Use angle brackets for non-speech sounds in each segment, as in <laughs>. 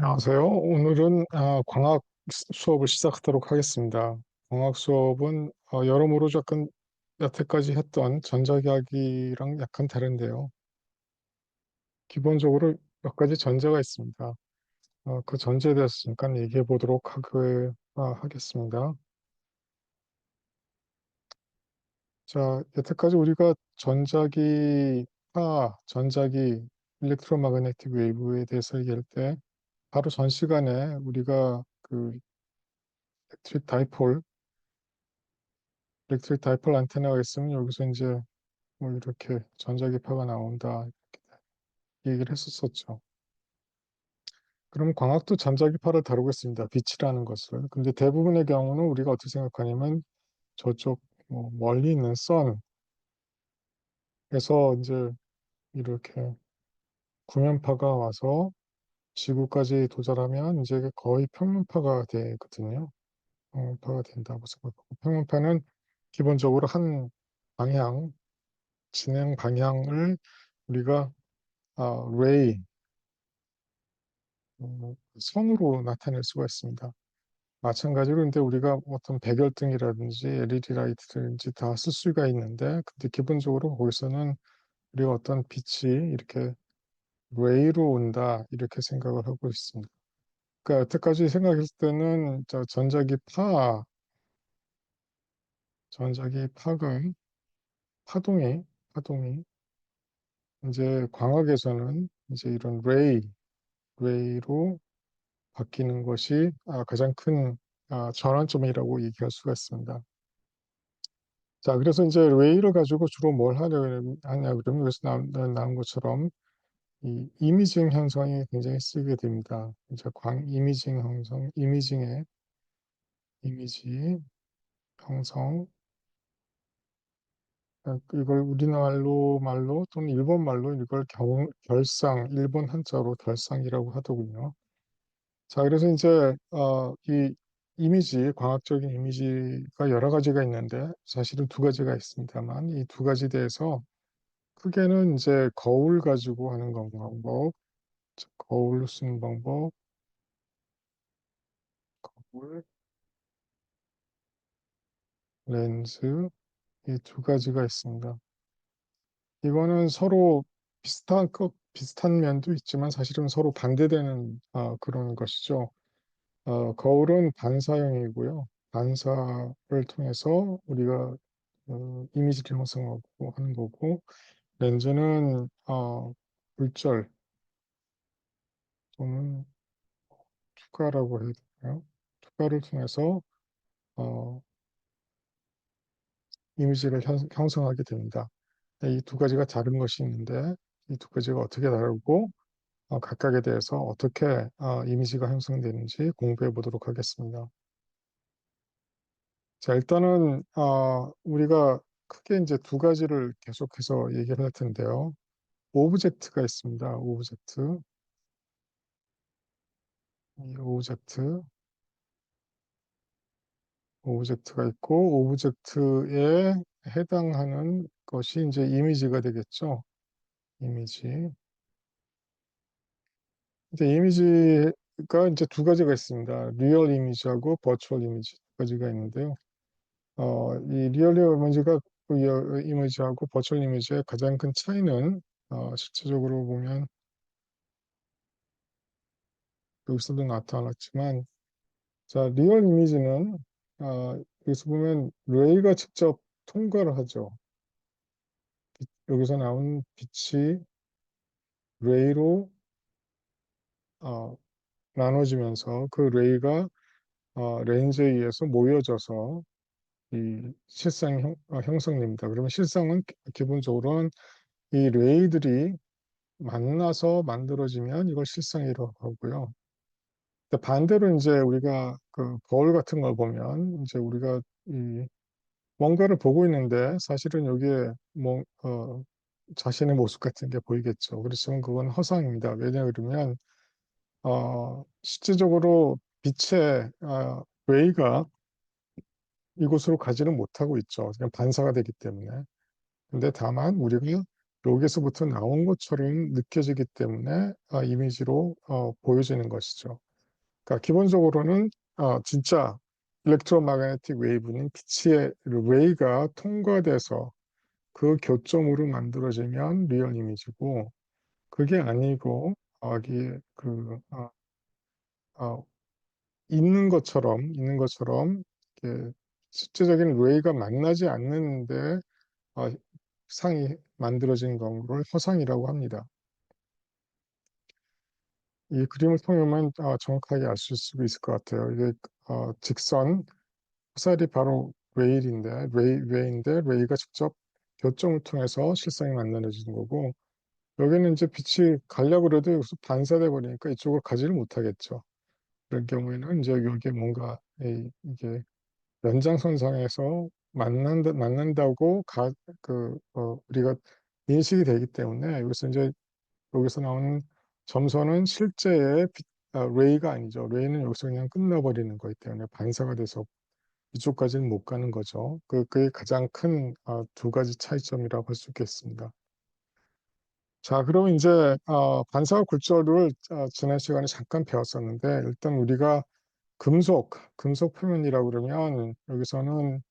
안녕하세요. 오늘은 아, 광학 수- 수업을 시작하도록 하겠습니다. 광학 수업은 어, 여러모로 약간 여태까지 했던 전자기하기랑 약간 다른데요. 기본적으로 몇 가지 전제가 있습니다. 어, 그 전제에 대해서 잠깐 얘기해 보도록 아, 하겠습니다. 자, 여태까지 우리가 전자기, 파, 전자기, 일렉트로마그네틱 웨이브에 대해서 얘기할 때 바로 전 시간에 우리가 그 일렉트릭 다이폴 일렉트릭 다이폴 안테나가 있으면 여기서 이제 뭐 이렇게 전자기파가 나온다 이렇게 얘기를 했었었죠. 그럼 광학도 전자기파를 다루고 있습니다. 빛이라는 것을. 근데 대부분의 경우는 우리가 어떻게 생각하냐면 저쪽 뭐 멀리 있는 선에서 이제 이렇게 구면파가 와서 지구까지 도달하면 이제 거의 평면파가 되거든요. 평면파가 된다고 생각하고 평면파는 기본적으로 한 방향, 진행 방향을 우리가 아, 레이, 어, 선으로 나타낼 수가 있습니다. 마찬가지로 근데 우리가 어떤 백열등이라든지 LED 라이트든지 다 쓸 수가 있는데 근데 기본적으로 거기서는 우리가 어떤 빛이 이렇게 레이로 온다 이렇게 생각을 하고 있습니다. 그러니까 여태까지 생각했을 때는 저 전자기 파, 전자기 파가 파동이 파동이 이제 광학에서는 이제 이런 레이, 레이로 바뀌는 것이 아, 가장 큰 아, 전환점이라고 얘기할 수가 있습니다. 자, 그래서 이제 레이를 가지고 주로 뭘 하냐, 하냐 그러면 여기서 나, 나온 것처럼 이 이미징 현상이 굉장히 쓰게 됩니다. 이제 광 이미징 형성, 이미징의 이미지 형성, 아, 이걸 우리나라로 말로 또는 일본 말로 이걸 경, 결상, 일본 한자로 결상이라고 하더군요. 자, 그래서 이제 어, 이 이미지, 광학적인 이미지가 여러 가지가 있는데 사실은 두 가지가 있습니다만 이 두 가지 대해서 크게는 이제 거울 가지고 하는 건 방법, 거울로 쓰는 방법, 거울, 렌즈 이 두 가지가 있습니다. 이거는 서로 비슷한 것 비슷한 면도 있지만 사실은 서로 반대되는 어, 그런 것이죠. 어, 거울은 반사형이고요. 반사를 통해서 우리가 어, 이미지를 형성하고 하는 거고 렌즈는 어, 물절 또는 투과라고 해야 되나요? 투과를 통해서 어, 이미지를 형, 형성하게 됩니다. 이 두 가지가 다른 것이 있는데 이 두 가지가 어떻게 다르고 어, 각각에 대해서 어떻게 어, 이미지가 형성되는지 공부해 보도록 하겠습니다. 자, 일단은 어, 우리가 크게 이제 두 가지를 계속해서 얘기를 할 텐데요. 오브젝트가 있습니다. 오브젝트. 이 오브젝트. 오브젝트가 있고 오브젝트에 해당하는 것이 이제 이미지가 되겠죠. 이미지. 이제 이미지가 이제 두 가지가 있습니다. 리얼 이미지하고 버추얼 이미지 두 가지가 있는데요. 어, 이 리얼 이미지가 그 이미지하고 버추얼 이미지의 가장 큰 차이는 어, 실제적으로 보면 여기서도 나타났지만 자 리얼 이미지는 어, 여기서 보면 레이가 직접 통과를 하죠. 여기서 나온 빛이 레이로 어, 나눠지면서 그 레이가 어, 렌즈에 의해서 모여져서 이 실상 형, 어, 형성됩니다. 그러면 실상은 기- 기본적으로는 이 레이들이 만나서 만들어지면 이걸 실상이라고 하고요. 반대로 이제 우리가 그 거울 같은 걸 보면 이제 우리가 이 뭔가를 보고 있는데 사실은 여기에 뭐 어, 자신의 모습 같은 게 보이겠죠. 그렇지만 그건 허상입니다. 왜냐 그러면 어, 실질적으로 빛의 어, 웨이가 이곳으로 가지는 못하고 있죠. 그냥 반사가 되기 때문에. 근데 다만 우리가 여기서부터 나온 것처럼 느껴지기 때문에 아, 이미지로 어, 보여지는 것이죠. 그러니까 기본적으로는 어, 진짜 일렉트로마그네틱 웨이브는 빛의 레이가 통과돼서 그 교점으로 만들어지면 리얼 이미지고 그게 아니고 어, 이게 그 어, 어, 있는 것처럼 있는 것처럼 이렇게 실제적인 레이가 만나지 않는데 어, 상이 만들어진 경우를 허상이라고 합니다. 이 그림을 통해만 어, 정확하게 알수 있을 것 같아요. 이게 어, 직선 화살이 바로 레일인데 레이, 레이인데 레이가 직접 교점을 통해서 실상이 만들어지는 거고 여기는 이제 빛이 가려고 그래도 여기서 반사돼 버리니까 이쪽을 가지를 못하겠죠. 그런 경우에는 이제 여기에 뭔가 이, 이게 연장선상에서 만난다, 만난다고 가, 그, 어, 우리가 인식이 되기 때문에 여기서 이제 여기서 나오는 점선은 실제의 빛, 아, 레이가 아니죠. 레이는 여기서 그냥 끝나버리는 거기 때문에 반사가 돼서 이쪽까지는 못 가는 거죠. 그, 그게 가장 큰두 가지 차이점이라고 할 수 있겠습니다. 자, 그럼 이제 어, 반사와 굴절을 어, 지난 시간에 잠깐 배웠었는데 일단 우리가 금속, 금속 표면이라고 그러면 여기서는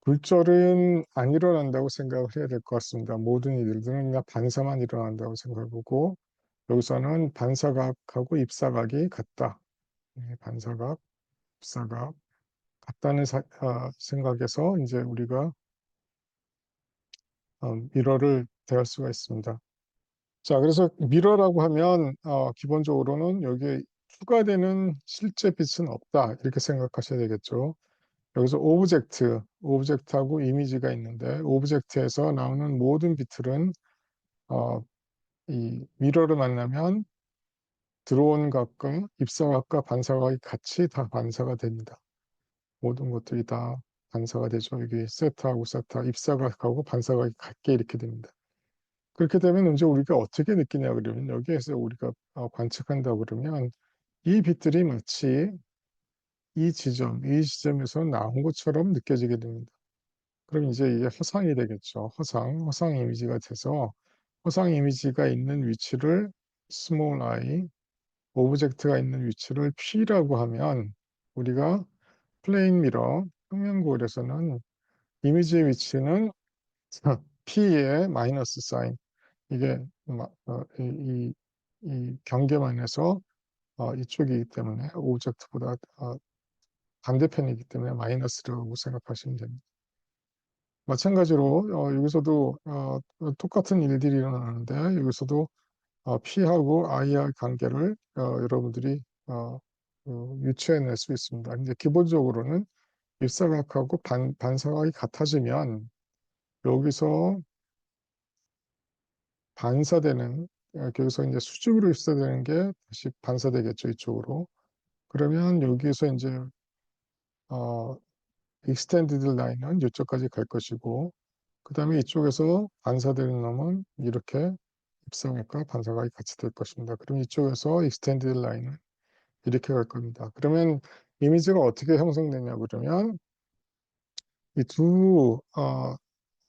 굴절은 안 일어난다고 생각을 해야 될 것 같습니다. 모든 이들은 그냥 반사만 일어난다고 생각하고 여기서는 반사각하고 입사각이 같다. 네, 반사각, 입사각 같다는 사, 어, 생각에서 이제 우리가 어, 미러를 대할 수가 있습니다. 자, 그래서 미러라고 하면 어, 기본적으로는 여기에 추가되는 실제 빛은 없다 이렇게 생각하셔야 되겠죠. 여기서 오브젝트, 오브젝트하고 이미지가 있는데 오브젝트에서 나오는 모든 빛들은 어, 이 미러를 만나면 들어온 각과 입사각과 반사각이 같이 다 반사가 됩니다. 모든 것들이 다 반사가 되죠. 여기 세타하고 세타, 입사각하고 반사각이 같게 이렇게 됩니다. 그렇게 되면 이제 우리가 어떻게 느끼냐 그러면 여기에서 우리가 어, 관측한다 그러면 이 빛들이 마치 이 지점, 이 지점에서 나온 것처럼 느껴지게 됩니다. 그럼 이제 이게 허상이 되겠죠. 허상, 허상 이미지가 돼서 허상 이미지가 있는 위치를 small i, 오브젝트가 있는 위치를 P라고 하면 우리가 플레인 미러, 평면 거울에서는 이미지의 위치는 <laughs> P의 마이너스 사인, 이게 어, 이, 이 경계만에서 어, 이쪽이기 때문에 오브젝트보다 어, 반대편이기 때문에 마이너스라고 생각하시면 됩니다. 마찬가지로 어, 여기서도 어, 똑같은 일들이 일어나는데 여기서도 어, P하고 I의 관계를 어, 여러분들이 어, 어, 유추해낼 수 있습니다. 이제 기본적으로는 입사각하고 반, 반사각이 같아지면 여기서 반사되는 여기서 이제 수직으로 입사되는 게 다시 반사되겠죠 이쪽으로 그러면 여기에서 이제 어, 익스텐디드 라인은 이쪽까지 갈 것이고 그 다음에 이쪽에서 반사되는 놈은 이렇게 입사각과 반사각이 같이 될 것입니다. 그럼 이쪽에서 익스텐디드 라인은 이렇게 갈 겁니다. 그러면 이미지가 어떻게 형성되냐 그러면 이두 어,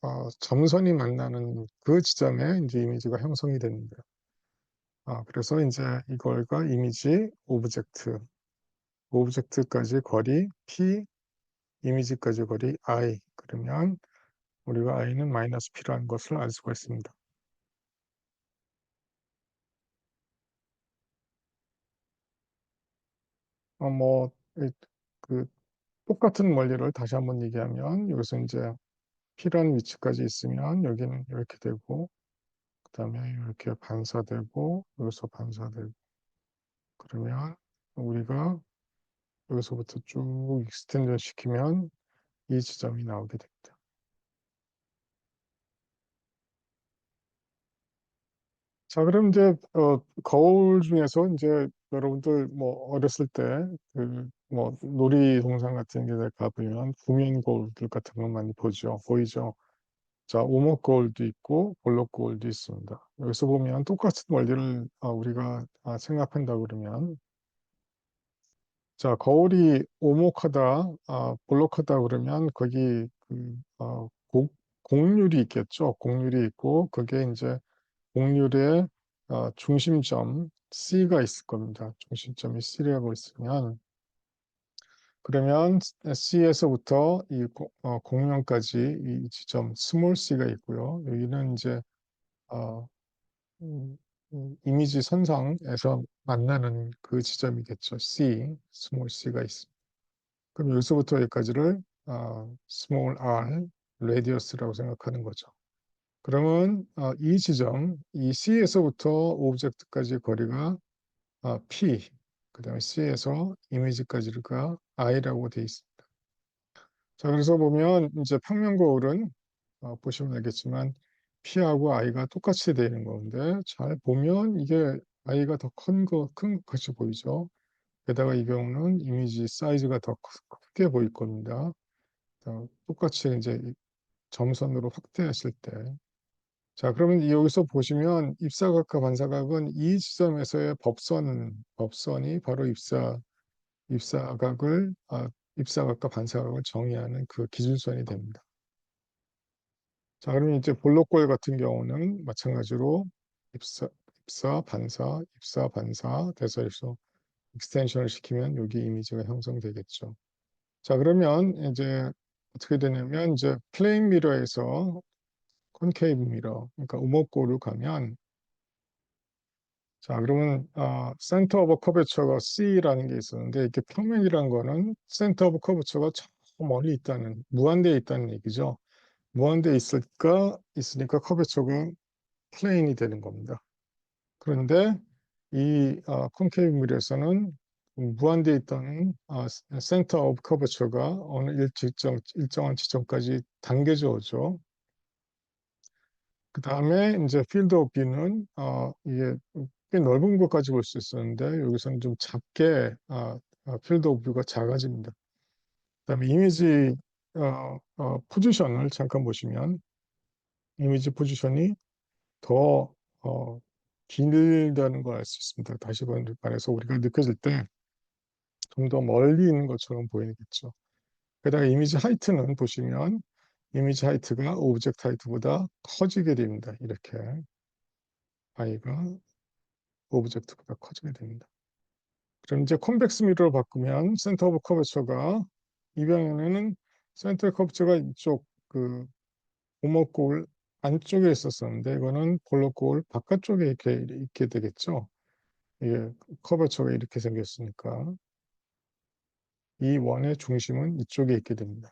어, 점선이 만나는 그 지점에 이제 이미지가 형성이 됩니다. 아, 그래서 이제 이걸과 이미지 오브젝트, 오브젝트까지 거리 p, 이미지까지 거리 i 그러면 우리가 i는 마이너스 p라는 것을 알 수가 있습니다. 어, 뭐, 그, 똑같은 원리를 다시 한번 얘기하면, 여기서 이제 P라는 위치까지 있으면, 여기는 이렇게 되고, 그 다음에 이렇게 반사되고, 여기서 반사되고, 그러면 우리가 여기서부터 쭉 익스텐전 시키면 이 지점이 나오게 됩니다. 자, 그럼 이제 어, 거울 중에서 이제 여러분들 뭐 어렸을 때 그 뭐 놀이동산 같은 데 가보면 구면 거울들 같은 거 많이 보죠. 보이죠? 자, 오목 거울도 있고 볼록 거울도 있습니다. 여기서 보면 똑같은 원리를 어, 우리가 아, 생각한다 그러면 자, 거울이 오목하다, 아, 볼록하다 그러면 거기 그, 어, 고, 곡률이 있겠죠. 곡률이 있고 그게 이제 곡률의 어, 중심점 C가 있을 겁니다. 중심점이 C라고 있으면 그러면 C에서부터 이 고- 어, 공명까지 이 지점 스몰 c가 있고요. 여기는 이제 어, 음, 음, 이미지 선상에서 만나는 그 지점이겠죠. C, 스몰 c가 있습니다. 그럼 여기서부터 여기까지를 어, 스몰 r, 레디어스라고 생각하는 거죠. 그러면 어, 이 지점, 이 C에서부터 오브젝트까지 거리가 어, P, 그 다음에 C에서 이미지까지가 I라고 되어 있습니다. 자, 그래서 보면 이제 평면 거울은 어, 보시면 알겠지만 P하고 I가 똑같이 되는 건데 잘 보면 이게 I가 더 큰 거, 큰 것이 보이죠. 게다가 이 경우는 이미지 사이즈가 더 크- 크게 보일 겁니다. 어, 똑같이 이제 이 점선으로 확대하실 때. 자, 그러면 여기서 보시면 입사각과 반사각은 이 지점에서의 법선, 법선이 바로 입사, 입사각을, 아, 입사각과 반사각을 정의하는 그 기준선이 됩니다. 자, 그러면 이제 볼록골 같은 경우는 마찬가지로 입사, 입사, 반사, 입사, 반사, 대설입소 익스텐션을 시키면 여기 이미지가 형성되겠죠. 자, 그러면 이제 어떻게 되냐면 이제 플레인 미러에서 컨케이브 미러, 그러니까 우목골을 가면 자, 그러면 어, 센터 오브 커버처가 C라는 게 있었는데 이게 평면이란 거는 센터 오브 커버처가 저 멀리 있다는 무한대에 있다는 얘기죠. 무한대에 있을까 있으니까 커버처가 플레인이 되는 겁니다. 그런데 이 어, 콘케이브 밀에서는 무한대에 있던 어, 센터 오브 커버처가 어느 일정, 일정한 지점까지 당겨져 오죠. 그 다음에 이제 필드 오브 뷰는 어, 이게 꽤 넓은 곳까지 볼 수 있었는데 여기서는 좀 작게 어, 어, 필드 오브 뷰가 작아집니다. 그 다음에 이미지 어, 어, 포지션을 잠깐 보시면 이미지 포지션이 더 어, 길다는 걸 알 수 있습니다. 다시 말해서 우리가 느껴질 때 좀 더 멀리 있는 것처럼 보이겠죠. 게다가 이미지 하이트는 보시면 이미지 하이트가 오브젝트 하이트보다 커지게 됩니다. 이렇게 i가 오브젝트보다 커지게 됩니다. 그럼 이제 콘벡스 미러로 바꾸면 센터 오브 커버처가 이 방향에는 센터 커버처가 이쪽 그 오목골 안쪽에 있었었는데 이거는 볼록골 바깥쪽에 이렇게 있게 되겠죠. 이게 커버처가 이렇게 생겼으니까 이 원의 중심은 이쪽에 있게 됩니다.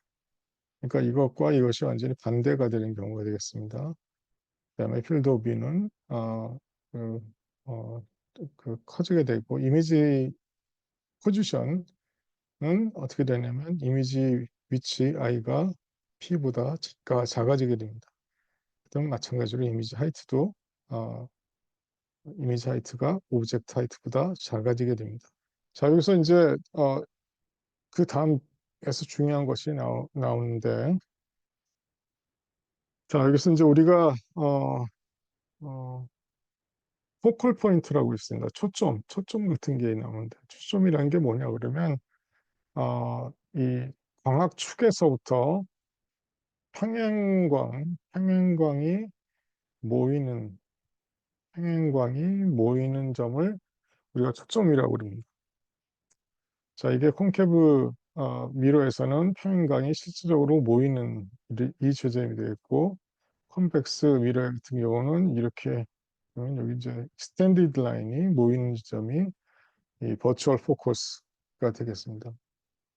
그러니까 이것과 이것이 완전히 반대가 되는 경우가 되겠습니다. 그 다음에 필드 오브 뷰는 어, 그, 어, 그 커지게 되고 이미지 포지션은 어떻게 되냐면 이미지 위치 i가 p보다 작가, 작아지게 됩니다. 그다음 마찬가지로 이미지 하이트도 어, 이미지 하이트가 오브젝트 하이트보다 작아지게 됩니다. 자 여기서 이제 어, 그 다음에서 중요한 것이 나오, 나오는데 자 여기서 이제 우리가 어, 어, 포컬 포인트라고 있습니다. 초점, 초점 같은 게 나오는데 초점이라는 게 뭐냐 그러면 어, 이 광학축에서부터 평행광, 평행광이 모이는 평행광이 모이는 점을 우리가 초점이라고 그럽니다. 자, 이게 콘케브 어, 미러에서는 평행광이 실질적으로 모이는 이, 이 지점이 되겠고 콘벡스 미러 같은 경우는 이렇게 여기 이제 스탠디드 라인이 모이는 지점이 이 버추얼 포커스가 되겠습니다.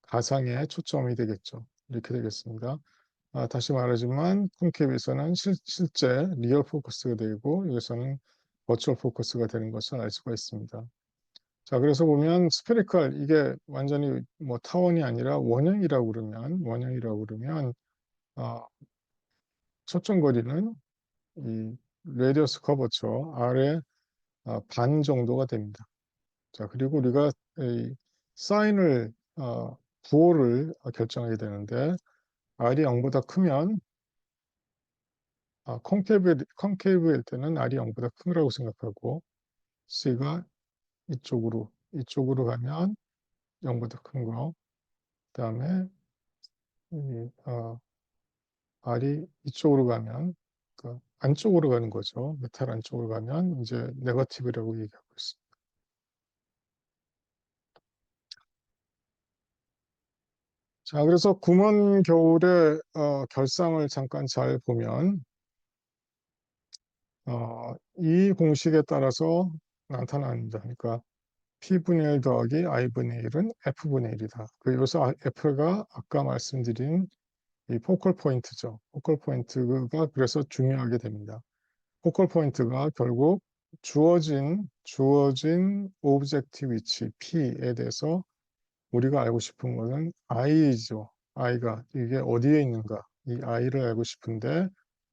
가상의 초점이 되겠죠. 이렇게 되겠습니다. 아, 다시 말하지만 콘캡에서는 실, 실제 리얼 포커스가 되고 여기서는 버추얼 포커스가 되는 것을 알 수가 있습니다. 자, 그래서 보면 스페리컬 이게 완전히 뭐 타원이 아니라 원형이라고 그러면 원형이라고 그러면 어, 초점 거리는 이 레디어스 커버처 어, 반 정도가 됩니다. 자, 그리고 우리가 이 사인을 어, 부호를 결정하게 되는데 R이 0보다 크면 아, 콘케이브, 콘케이브일 때는 R이 0보다 크라고 생각하고 C가 이쪽으로 이쪽으로 가면 0보다 큰 거. 그 다음에 이, 어, R이 이쪽으로 가면 그 안쪽으로 가는 거죠. 메탈 안쪽으로 가면 이제 네거티브라고 얘기하고 있습니다. 자, 그래서 구먼 겨울의 어, 결상을 잠깐 잘 보면 어, 이 공식에 따라서 나타납니다. 그러니까 P분의 1 더하기 I분의 1은 F분의 1이다. 그 여기서 F가 아까 말씀드린 이 포컬 포인트죠. 포컬 포인트가 그래서 중요하게 됩니다. 포컬 포인트가 결국 주어진 주어진 오브젝트 위치 P에 대해서 우리가 알고 싶은 것은 i죠. i가 이게 어디에 있는가 이 i를 알고 싶은데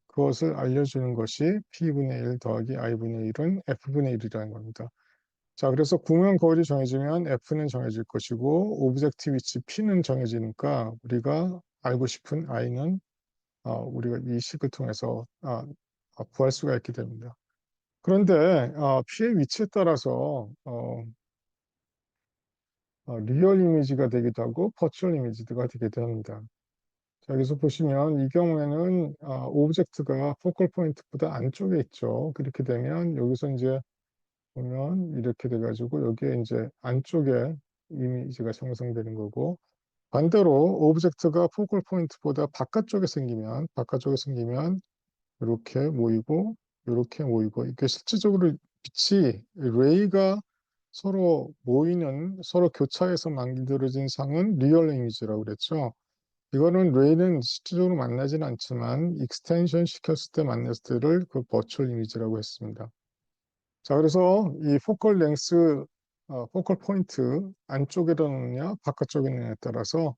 그것을 알려주는 것이 p분의 1 더하기 i분의 1은 f분의 1이라는 겁니다. 자, 그래서 구면 거울이 정해지면 f는 정해질 것이고 오브젝트 위치 p는 정해지니까 우리가 알고 싶은 i는 어, 우리가 이 식을 통해서 아, 아, 구할 수가 있게 됩니다. 그런데 어, p의 위치에 따라서 어, 어, 리얼 이미지가 되기도 하고 버추얼 이미지가 되기도 합니다. 자, 여기서 보시면 이 경우에는 어, 오브젝트가 포컬 포인트보다 안쪽에 있죠. 그렇게 되면 여기서 이제 보면 이렇게 돼가지고 여기에 이제 안쪽에 이미지가 형성되는 거고 반대로 오브젝트가 포컬 포인트보다 바깥쪽에 생기면 바깥쪽에 생기면 이렇게 모이고 이렇게 모이고 이게 실질적으로 빛이 레이가 서로 모이는 서로 교차해서 만들어진 상은 리얼 이미지라고 그랬죠. 이거는 레이는 실질적으로 만나지는 않지만 익스텐션 시켰을 때 만났을 때를 그 버추얼 이미지라고 했습니다. 자, 그래서 이 포컬 랭스, 어, 포컬 포인트 안쪽에 넣느냐 바깥쪽에 넣느냐에 따라서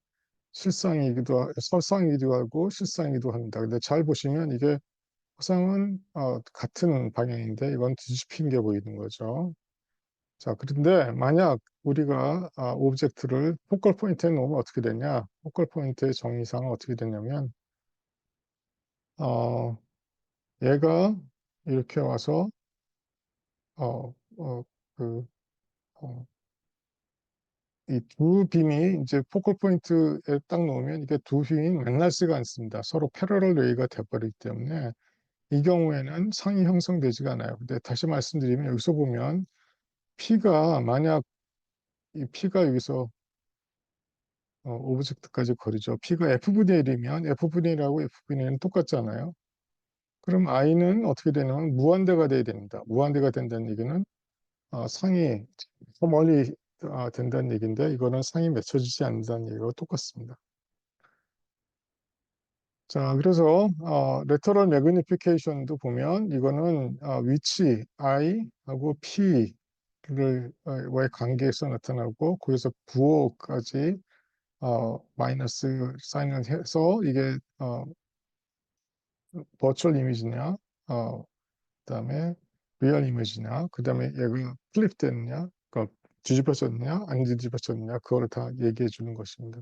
실상이기도 설상이기도 하고 실상이기도 합니다. 근데 잘 보시면 이게 화상은 어, 같은 방향인데 이건 뒤집힌 게 보이는 거죠. 자, 그런데 만약 우리가 아, 오브젝트를 포컬 포인트에 놓으면 어떻게 되냐? 포컬 포인트의 정의상은 어떻게 되냐면 어, 얘가 이렇게 와서 어, 어, 그, 어, 이두 빔이 이제 포컬 포인트에 딱 놓으면 이게 두 빔이 만날 수가 않습니다. 서로 패러럴 레이가 돼버리기 때문에 이 경우에는 상이 형성되지가 않아요. 근데 다시 말씀드리면 여기서 보면 P가 만약 이 P가 여기서 어, 오브젝트까지 거리죠. P가 F분의 1이면 F분의 1하고 F분의 1은 똑같잖아요. 그럼 I는 어떻게 되냐면 무한대가 돼야 됩니다. 무한대가 된다는 얘기는 어, 상이 더 멀리 어, 된다는 얘기인데 이거는 상이 맺혀지지 않는다는 얘기와 똑같습니다. 자, 그래서 어, 레터럴 매그니피케이션도 보면 이거는 어, 위치 i하고 p를 와의 관계에서 나타나고 거기서 부호까지 어, 마이너스 사인을 해서 이게 어, 버추얼 이미지냐, 어, 그다음에 리얼 이미지냐, 그다음에 얘가 플립 됐느냐, 그러니까 뒤집어졌느냐, 안 뒤집어졌느냐, 그걸 다 얘기해 주는 것입니다.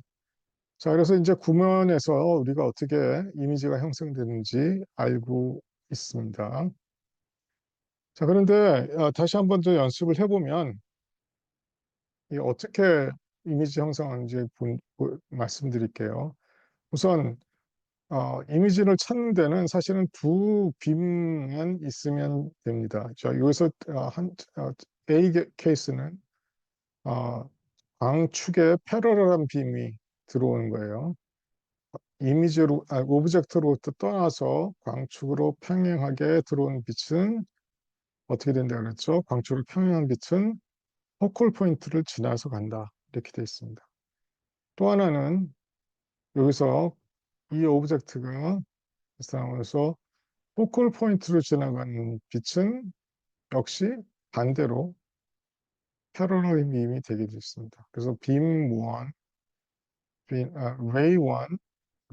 자, 그래서 이제 구면에서 우리가 어떻게 이미지가 형성되는지 알고 있습니다. 자, 그런데 어, 다시 한 번 더 연습을 해보면 이 어떻게 이미지 형성하는지 본, 보, 말씀드릴게요. 우선 어, 이미지를 찾는 데는 사실은 두 빔만 있으면 됩니다. 자, 여기서 어, 한 어, A 케이스는 어, 광축에 패러럴한 빔이 들어오는 거예요. 이미지로, 아, 오브젝트로부터 떠나서 광축으로 평행하게 들어온 빛은 어떻게 된다 그랬죠? 광축으로 평행한 빛은 포컬 포인트를 지나서 간다. 이렇게 되어 있습니다. 또 하나는 여기서 이 오브젝트가 이 상황에서 포컬 포인트로 지나가는 빛은 역시 반대로 패러럴 빔이 되게 되어 있습니다. 그래서 빔 1, 아, ray 1,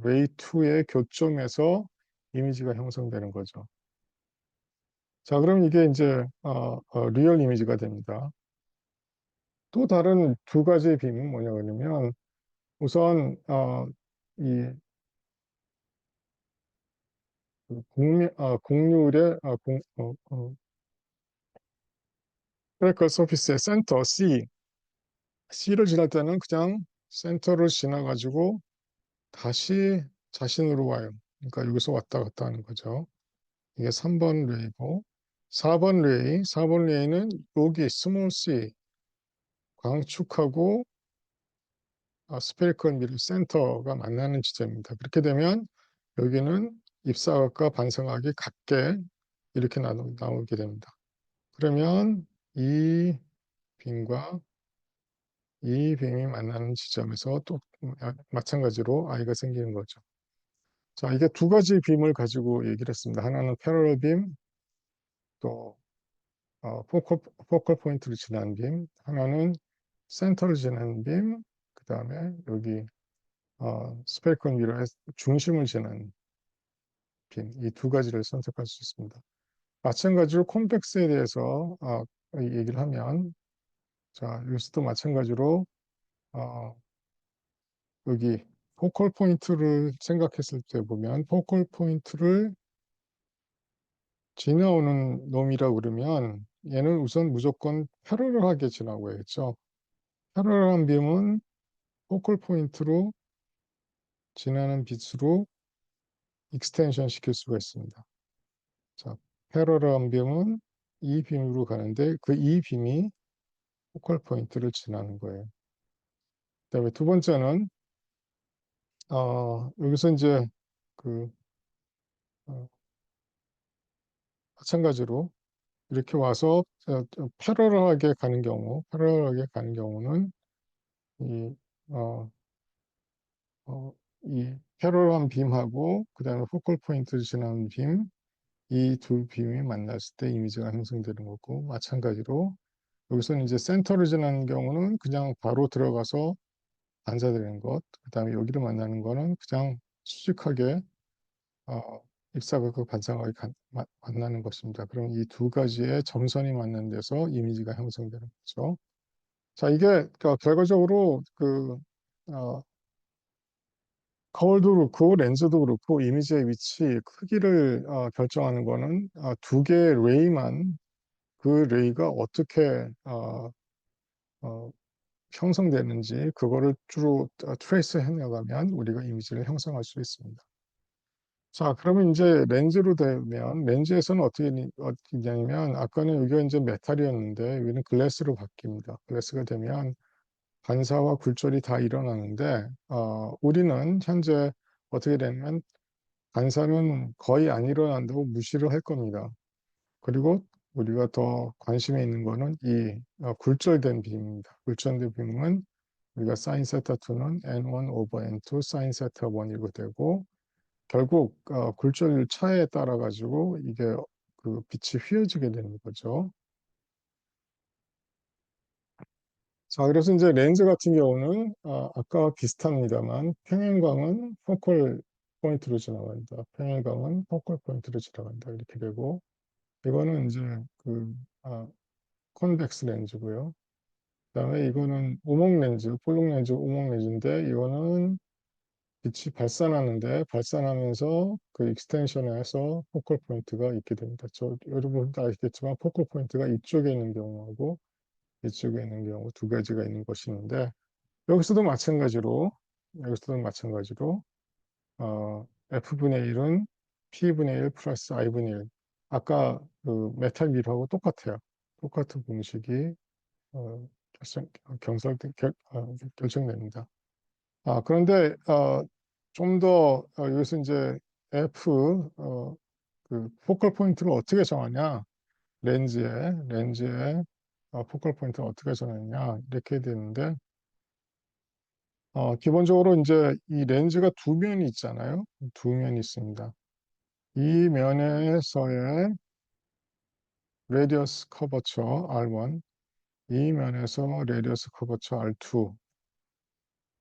ray 2의 교점에서 이미지가 형성되는 거죠. 자, 그럼 이게 이제 어, 어, 리얼 이미지가 됩니다. 또 다른 두 가지의 빔은 뭐냐 그러면 우선 어, 이 공유, 아, 공률의 아, 공, 어, 어, 스페이컬 서피스의 센터 C C를 지날 때는 그냥 센터를 지나가지고 다시 자신으로 와요. 그러니까 여기서 왔다 갔다 하는 거죠. 이게 3번 레이고 4번 레이, 4번 레이는 여기 스몰 c 광축하고 아, 스페리컬 미러 센터가 만나는 지점입니다. 그렇게 되면 여기는 입사각과 반사각이 같게 이렇게 나오게 됩니다. 그러면 이 빔과 이 빔이 만나는 지점에서 또 마찬가지로 아이가 생기는 거죠. 자, 이게 두 가지 빔을 가지고 얘기를 했습니다. 하나는 패러럴 빔, 또 어, 포컬, 포컬 포인트를 지나는 빔, 하나는 센터를 지나는 빔, 그 다음에 여기 어, 스페이컨 미러의 중심을 지나는 빔, 이 두 가지를 선택할 수 있습니다. 마찬가지로 콤팩스에 대해서 어, 얘기를 하면 자, 여기서도 마찬가지로 어, 여기 포컬 포인트를 생각했을 때 보면 포컬 포인트를 지나오는 놈이라고 그러면 얘는 우선 무조건 패러럴하게 지나고 야겠죠. 패러럴한 빔은 포컬 포인트로 지나는 빛으로 익스텐션 시킬 수가 있습니다. 자, 패러럴한 빔은 이 빔으로 가는데 그 이 빔이 포컬 포인트를 지나는 거예요. 그 다음에 두 번째는 어, 여기서 이제 그 어, 마찬가지로 이렇게 와서 패러럴하게 가는 경우, 패러럴하게 가는 경우는 이, 어, 어, 이 패러럴한 빔하고 그 다음에 포컬 포인트를 지나는 빔, 이 두 빔이 만났을 때 이미지가 형성되는 거고 마찬가지로 여기서는 이제 센터를 지나는 경우는 그냥 바로 들어가서 반사되는 것, 그 다음에 여기를 만나는 거는 그냥 수직하게 어, 입사각과 반사각이 만나는 것입니다. 그럼 이 두 가지의 점선이 맞는 데서 이미지가 형성되는 거죠. 자, 이게 그러니까 결과적으로 그 어, 거울도 그렇고 렌즈도 그렇고 이미지의 위치, 크기를 어, 결정하는 거는 어, 두 개의 레이만 그 레이가 어떻게 어, 어, 형성되는지 그거를 주로 트레이스 해나가면 우리가 이미지를 형성할 수 있습니다. 자, 그러면 이제 렌즈로 되면 렌즈에서는 어떻게 되냐면 아까는 여기가 이제 메탈이었는데 여기는 글래스로 바뀝니다. 글래스가 되면 반사와 굴절이 다 일어나는데 어, 우리는 현재 어떻게 되면 반사는 거의 안 일어난다고 무시를 할 겁니다. 그리고 우리가 더 관심에 있는 거는 이 어, 굴절된 빔입니다. 굴절된 빔은 우리가 사인 세타 2는 n1 오버 n2 사인 세타 1 이고 되고 결국 어, 굴절 차에 따라 가지고 이게 그 빛이 휘어지게 되는 거죠. 자, 그래서 이제 렌즈 같은 경우는 아, 아까 비슷합니다만 평행광은 포컬 포인트로 지나간다. 평행광은 포컬 포인트로 지나간다. 이렇게 되고 이거는 이제 그 아, 컨벡스 렌즈고요. 그다음에 이거는 우목 렌즈, 폴록 렌즈, 우목 렌즈인데 이거는 빛이 발산하는데 발산하면서 그 익스텐션에서 포컬 포인트가 있게 됩니다. 저 여러분도 아시겠지만 포컬 포인트가 이쪽에 있는 경우하고 이쪽에 있는 경우 두 가지가 있는 것이 있는데 여기서도 마찬가지로 여기서도 마찬가지로 어, F분의 1은 P분의 1 플러스 I분의 1 아까 그 메탈 밀하고 똑같아요. 똑같은 공식이 어, 결정, 경설, 결, 어, 결정됩니다. 아, 그런데 어, 좀더 어, 여기서 이제 F 어, 그 포컬 포인트를 어떻게 정하냐 렌즈에 렌즈에 어, 포컬 포인트를 어떻게 정하냐 이렇게 되는데 어, 기본적으로 이제 이 렌즈가 두 면이 있잖아요. 두 면이 있습니다. 이 면에서의 레디어스 커버처 R1 이 면에서 레디어스 커버처 R2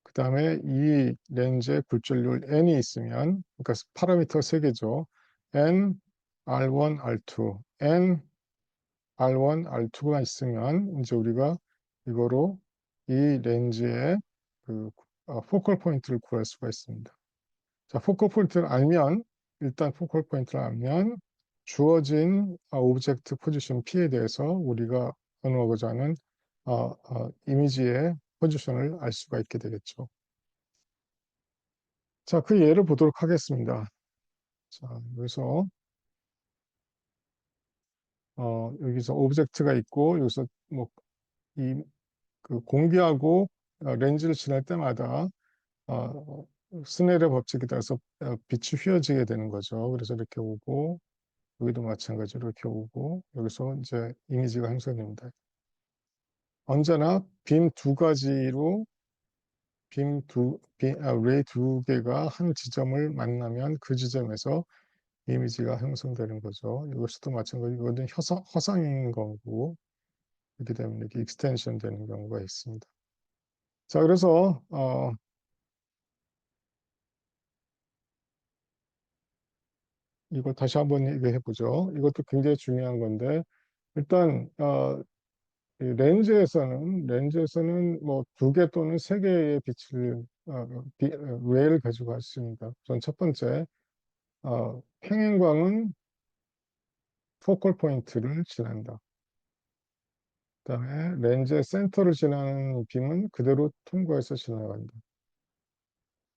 그 다음에 이 렌즈의 굴절률 n이 있으면 그러니까 파라미터 세 개죠. n, r1, r2, n, r1, r2가 있으면 이제 우리가 이거로 이 렌즈의 그 어, 포컬 포인트를 구할 수가 있습니다. 자, 포컬 포인트를 알면 일단 포컬 포인트를 알면 주어진 어, 오브젝트 포지션 P에 대해서 우리가 언어하고자 하는 어, 어, 이미지의 포지션을 알 수가 있게 되겠죠. 자, 그 예를 보도록 하겠습니다. 자, 여기서 어, 여기서 오브젝트가 있고 여기서 뭐 이 그 공기하고 어, 렌즈를 지날 때마다 어, 스넬의 법칙에 따라서 어, 빛이 휘어지게 되는 거죠. 그래서 이렇게 오고 여기도 마찬가지로 이렇게 오고 여기서 이제 이미지가 형성됩니다. 언제나 빔 두 가지로 빔 두, 빔, 아, 레이 두 개가 한 지점을 만나면 그 지점에서 이미지가 형성되는 거죠. 이것도 마찬가지, 이거는 허상, 허상인 거고, 그렇게 되면 이렇게 익스텐션 되는 경우가 있습니다. 자, 그래서, 어, 이거 다시 한번 얘기해 보죠. 이것도 굉장히 중요한 건데, 일단, 어, 이 렌즈에서는, 렌즈에서는 뭐 두 개 또는 세 개의 빛을, 어, 비, 어, 웨이를 가지고 할 수 있습니다. 우선 첫 번째, 어, 평행광은 포컬 포인트를 지난다. 그 다음에 렌즈의 센터를 지나는 빔은 그대로 통과해서 지나간다.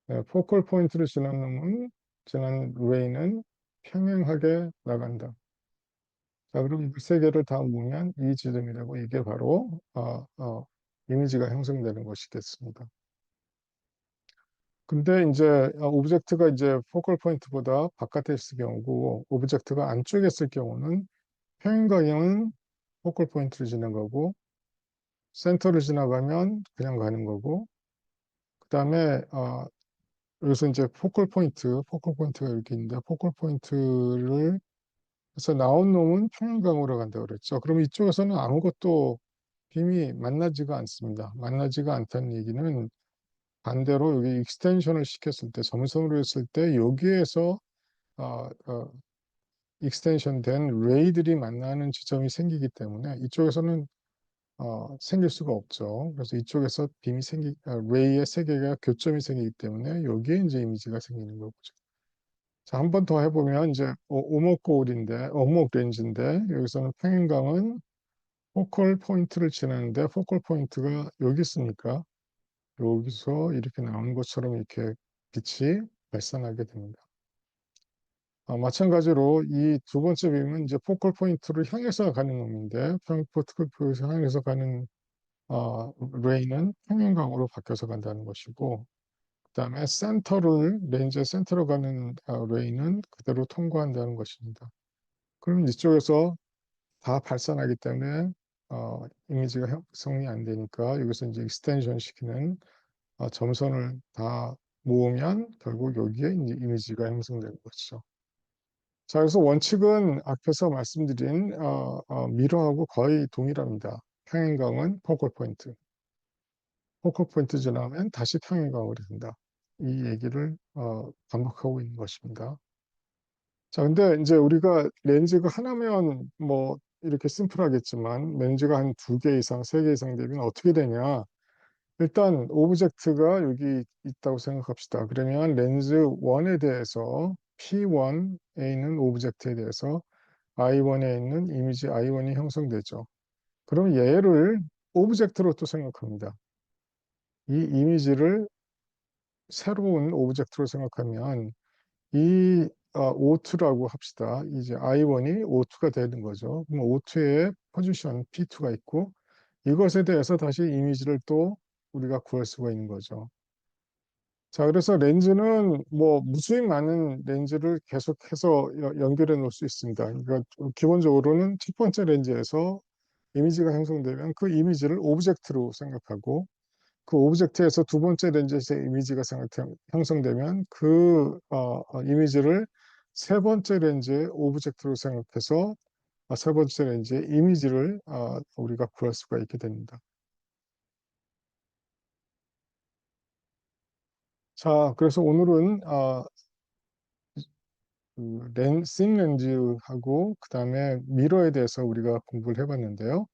네, 포컬 포인트를 지난 놈은 지난 웨이는 평행하게 나간다. 자, 그럼 이 세 개를 다 모으면 이 지점이라고 이게 바로 어, 어, 이미지가 형성되는 것이겠습니다. 근데 이제 어, 오브젝트가 이제 포컬 포인트보다 바깥에 있을 경우고 오브젝트가 안쪽에 있을 경우는 평행광은 포컬 포인트를 지나가고 센터를 지나가면 그냥 가는 거고 그 다음에 어, 여기서 이제 포컬 포인트, 포컬 포인트가 이렇게 있는데 포컬 포인트를 해서 나온 놈은 평행광으로 간다고 그랬죠. 그럼 이쪽에서는 아무것도 빔이 만나지가 않습니다. 만나지가 않다는 얘기는 반대로 여기 익스텐션을 시켰을 때 점선으로 했을 때 여기에서 어, 어, 익스텐션 된 레이들이 만나는 지점이 생기기 때문에 이쪽에서는 어, 생길 수가 없죠. 그래서 이쪽에서 빔이 생기, 어, 레이의 세 개가 교점이 생기기 때문에 여기에 이제 이미지가 생기는 거죠. 자, 한 번 더 해보면 이제 오- 오목 거울인데, 오목 렌즈인데 여기서는 평행광은 포컬 포인트를 지나는데 포컬 포인트가 여기 있으니까 여기서 이렇게 나오는 것처럼 이렇게 빛이 발산하게 됩니다. 아, 마찬가지로 이 두 번째 빔은 이제 포컬 포인트를 향해서 가는 놈인데 포컬 포인트를 향해서 가는 어, 레이는 평행광으로 바뀌어서 간다는 것이고 그 다음에 센터를 렌즈의 센터로 가는 어, 레이는 그대로 통과한다는 것입니다. 그럼 이쪽에서 다 발산하기 때문에 어, 이미지가 형성이 안 되니까 여기서 이제 익스텐션 시키는 어, 점선을 다 모으면 결국 여기에 이제 이미지가 형성되는 거죠. 자, 그래서 원칙은 앞에서 말씀드린 어, 어, 미러하고 거의 동일합니다. 평행광은 포컬 포인트. 포컬 포인트 지나면 다시 평행광으로 된다. 이 얘기를 어, 반복하고 있는 것입니다. 자, 근데 이제 우리가 렌즈가 하나면 뭐 이렇게 심플하겠지만 렌즈가 한 두 개 이상, 세 개 이상 되면 어떻게 되냐? 일단 오브젝트가 여기 있다고 생각합시다. 그러면 렌즈 1에 대해서 P1에 있는 오브젝트에 대해서 I1에 있는 이미지 I1이 형성되죠. 그럼 얘를 오브젝트로 또 생각합니다. 이 이미지를 새로운 오브젝트로 생각하면 이 어, O2라고 합시다. 이제 I1이 O2가 되는 거죠. 그럼 O2에 포지션 P2가 있고 이것에 대해서 다시 이미지를 또 우리가 구할 수가 있는 거죠. 자, 그래서 렌즈는 뭐 무수히 많은 렌즈를 계속해서 연결해 놓을 수 있습니다. 그러니까 기본적으로는 첫 번째 렌즈에서 이미지가 형성되면 그 이미지를 오브젝트로 생각하고 그 오브젝트에서 두 번째 렌즈에서 이미지가 형성되면 그 어, 어, 이미지를 세 번째 렌즈의 오브젝트로 생각해서 어, 세 번째 렌즈의 이미지를 어, 우리가 구할 수가 있게 됩니다. 자, 그래서 오늘은 어, 그 렌, 씬 렌즈하고 그 다음에 미러에 대해서 우리가 공부를 해봤는데요.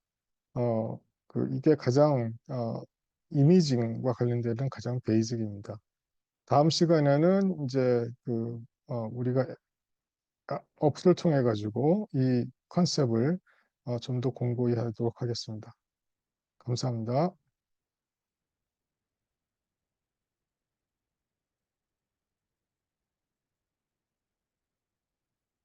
어, 그 이게 가장 어, 이미징과 관련되는 가장 베이직입니다. 다음 시간에는 이제 그 어, 우리가 어플을 통해 가지고 이 컨셉을 어, 좀더 공부하도록 하겠습니다. 감사합니다.